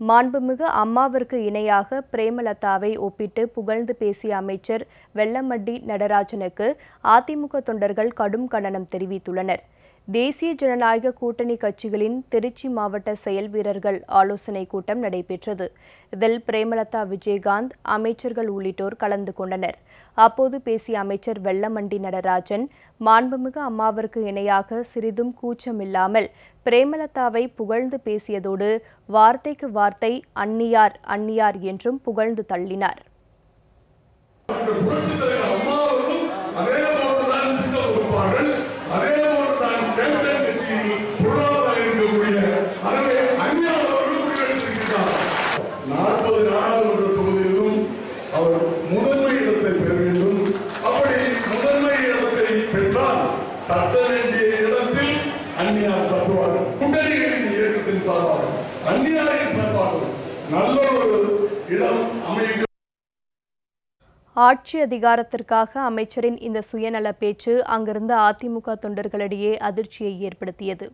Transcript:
மாண்புமிகு அம்மாவிற்கு இணையாக பிரேமலதாவை ஒப்பிட்டு புகழ்ந்து பேசிய அமைச்சர் வெள்ளமட்டி நடராஜனுக்கு அதிமுக தொண்டர்கள் கடும் கண்டனம் தெரிவித்துள்ளனர். தேசிய ஜனநாயக கூட்டணி கட்சிகளின் திருச்சி மாவட்ட செயல் வீரர்கள் ஆலோசனை கூட்டம் நடைபெற்றது. இதில் பிரேமலதா விஜயகாந்த் அமைச்சர்கள் உள்ளிட்டோர் கலந்து கொண்டனர். அப்போது பேசிய அமைச்சர் வெள்ளமண்டி நடராஜன் மாண்புமிகு அம்மாவிற்கு இணையாக சிறிதும் கூச்சமில்லாமல் பிரேமலதாவை புகழ்ந்து பேசியதோடு வார்த்தைக்கு வார்த்தை அந்நியார் அந்நியார் என்றும் புகழ்ந்து தள்ளினார். தட்ட வேண்டிய இடத்தில் அந்நியார் தட்டுவார் கூட்டணிகளின் இயக்கத்தின் சார்பாக அந்நியாரின் சார்பாக நல்ல ஒரு இடம் அமைக்க ஆட்சி அதிகாரத்திற்காக அமைச்சரின் இந்த சுயநல பேச்சு அங்கிருந்த அதிமுக தொண்டர்களிடையே அதிர்ச்சியை ஏற்படுத்தியது.